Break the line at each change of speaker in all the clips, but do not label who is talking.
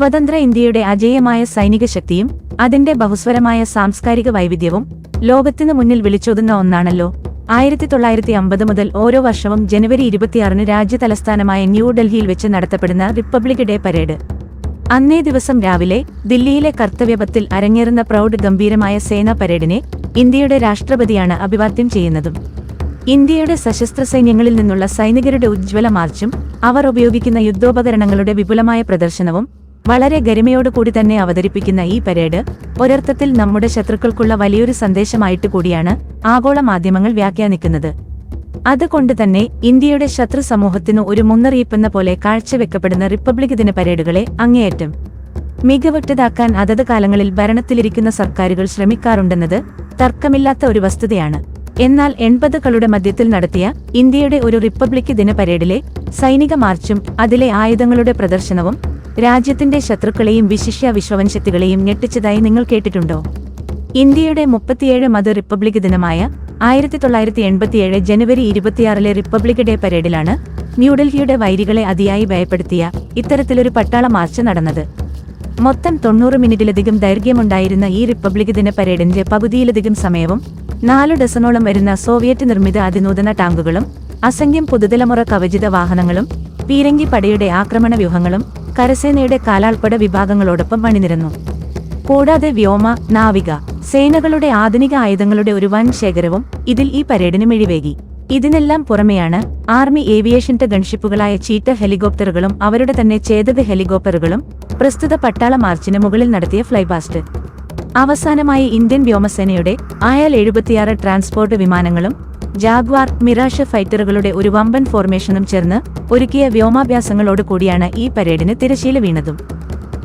സ്വതന്ത്ര ഇന്ത്യയുടെ അജേയമായ സൈനിക ശക്തിയും അതിന്റെ ബഹുസ്വരമായ സാംസ്കാരിക വൈവിധ്യവും ലോകത്തിനു മുന്നിൽ വിളിച്ചോതുന്ന ഒന്നാണല്ലോ. ആയിരത്തി തൊള്ളായിരത്തി അമ്പത് മുതൽ ഓരോ വർഷവും ജനുവരി ഇരുപത്തിയാറിന് രാജ്യതലസ്ഥാനമായ ന്യൂഡൽഹിയിൽ വെച്ച് നടത്തപ്പെടുന്ന റിപ്പബ്ലിക് ഡേ പരേഡ്. അന്നേ ദിവസം രാവിലെ ദില്ലിയിലെ കർത്തവ്യപത്തിൽ അരങ്ങേറുന്ന പ്രൗഢ ഗംഭീരമായ സേനാ പരേഡിനെ ഇന്ത്യയുടെ രാഷ്ട്രപതിയാണ് അഭിവാദ്യം ചെയ്യുന്നതും. ഇന്ത്യയുടെ സശസ്ത്ര സൈന്യങ്ങളിൽ നിന്നുള്ള സൈനികരുടെ ഉജ്ജ്വല മാർച്ചും അവർ ഉപയോഗിക്കുന്ന യുദ്ധോപകരണങ്ങളുടെ വിപുലമായ പ്രദർശനവും വളരെ ഗരിമയോടുകൂടി തന്നെ അവതരിപ്പിക്കുന്ന ഈ പരേഡ് ഒരർത്ഥത്തിൽ നമ്മുടെ ശത്രുക്കൾക്കുള്ള വലിയൊരു സന്ദേശമായിട്ട് കൂടിയാണ് ആഗോള മാധ്യമങ്ങൾ വ്യാഖ്യാനിക്കുന്നത്. അതുകൊണ്ട് തന്നെ ഇന്ത്യയുടെ ശത്രു സമൂഹത്തിനു ഒരു മുന്നറിയിപ്പെന്ന പോലെ കാഴ്ചവെക്കപ്പെടുന്ന റിപ്പബ്ലിക് ദിന പരേഡുകളെ അങ്ങേയറ്റം മികവുറ്റതാക്കാൻ അതത് കാലങ്ങളിൽ ഭരണത്തിലിരിക്കുന്ന സർക്കാരുകൾ ശ്രമിക്കാറുണ്ടെന്നത് തർക്കമില്ലാത്ത ഒരു വസ്തുതയാണ്. എന്നാൽ എൺപതുകളുടെ മധ്യത്തിൽ നടത്തിയ ഇന്ത്യയുടെ ഒരു റിപ്പബ്ലിക് ദിന പരേഡിലെ സൈനിക മാർച്ചും അതിലെ ആയുധങ്ങളുടെ പ്രദർശനവും രാജ്യത്തിന്റെ ശത്രുക്കളെയും വിശിഷ്യ വിശ്വവംശത്തികളെയും ഞെട്ടിച്ചതായി നിങ്ങൾ കേട്ടിട്ടുണ്ടോ? ഇന്ത്യയുടെ മുപ്പത്തിയേഴ് മത റിപ്പബ്ലിക് ദിനമായ ആയിരത്തി തൊള്ളായിരത്തി എൺപത്തിയേഴ് ജനുവരി ഇരുപത്തിയാറിലെ റിപ്പബ്ലിക് ഡേ പരേഡിലാണ് ന്യൂഡൽഹിയുടെ വൈരികളെ അതിയായി ഭയപ്പെടുത്തിയ ഇത്തരത്തിലൊരു പട്ടാള മാർച്ച് നടന്നത്. മൊത്തം തൊണ്ണൂറ് മിനിറ്റിലധികം ദൈർഘ്യമുണ്ടായിരുന്ന ഈ റിപ്പബ്ലിക് ദിന പരേഡിന്റെ പകുതിയിലധികം സമയവും നാലു ഡസനോളം വരുന്ന സോവിയറ്റ് നിർമ്മിത അതിനൂതന ടാങ്കുകളും അസംഖ്യം പുതുതലമുറ കവചിത വാഹനങ്ങളും പീരങ്കി പടയുടെ ആക്രമണ വ്യൂഹങ്ങളും കരസേനയുടെ കാലാൾപ്പട വിഭാഗങ്ങളോടൊപ്പം അണിനിരന്നു കൂടാതെ വ്യോമ നാവിക സേനകളുടെ ആധുനിക ആയുധങ്ങളുടെ ഒരു വൻ ശേഖരവും ഇതിൽ ഈ പരേഡിന് മിഴിവേകി ഇതിനെല്ലാം പുറമെയാണ് ആർമി ഏവിയേഷന്റെ ഗൺഷിപ്പുകളായ ചീറ്റ ഹെലികോപ്റ്ററുകളും അവരുടെ തന്നെ ചേതക ഹെലികോപ്റ്ററുകളും പ്രസ്തുത പട്ടാള മാർച്ചിന് മുകളിൽ നടത്തിയ ഫ്ലൈപാസ്റ്റ് അവസാനമായി ഇന്ത്യൻ വ്യോമസേനയുടെ ആയാൽ എഴുപത്തിയാറ് ട്രാൻസ്പോർട്ട് വിമാനങ്ങളും ജാഗ്വാർ മിറാഷ് ഫൈറ്ററുകളുടെ ഒരു വമ്പൻ ഫോർമേഷനും ചേർന്ന് ഒരുക്കിയ വ്യോമാഭ്യാസങ്ങളോട് കൂടിയാണ് ഈ പരേഡിന് തിരശീല വീണതും.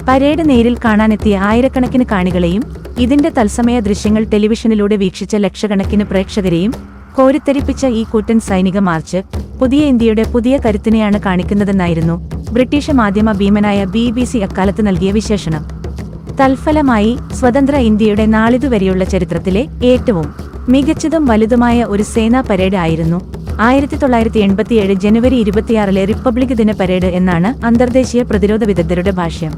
പരേഡ് നേരിൽ കാണാനെത്തിയ ആയിരക്കണക്കിന് കാണികളെയും ഇതിന്റെ തത്സമയ ദൃശ്യങ്ങൾ ടെലിവിഷനിലൂടെ വീക്ഷിച്ച ലക്ഷക്കണക്കിന് പ്രേക്ഷകരെയും കോരിത്തരിപ്പിച്ച ഈ കൂറ്റൻ സൈനിക മാർച്ച് പുതിയ ഇന്ത്യയുടെ പുതിയ കരുത്തിനെയാണ് കാണിക്കുന്നതെന്നായിരുന്നു ബ്രിട്ടീഷ് മാധ്യമ ഭീമനായ ബി അക്കാലത്ത് നൽകിയ വിശേഷണം. തൽഫലമായി സ്വതന്ത്ര ഇന്ത്യയുടെ നാളിതുവരെയുള്ള ചരിത്രത്തിലെ ഏറ്റവും മികച്ചതും വലുതുമായ ഒരു സേനാ പരേഡ് ആയിരുന്നു ആയിരത്തി തൊള്ളായിരത്തി എൺപത്തിയേഴ് ജനുവരി ഇരുപത്തിയാറിലെ റിപ്പബ്ലിക് ദിന പരേഡ് എന്നാണ് അന്തർദേശീയ പ്രതിരോധ വിദഗ്ധരുടെ ഭാഷ്യം.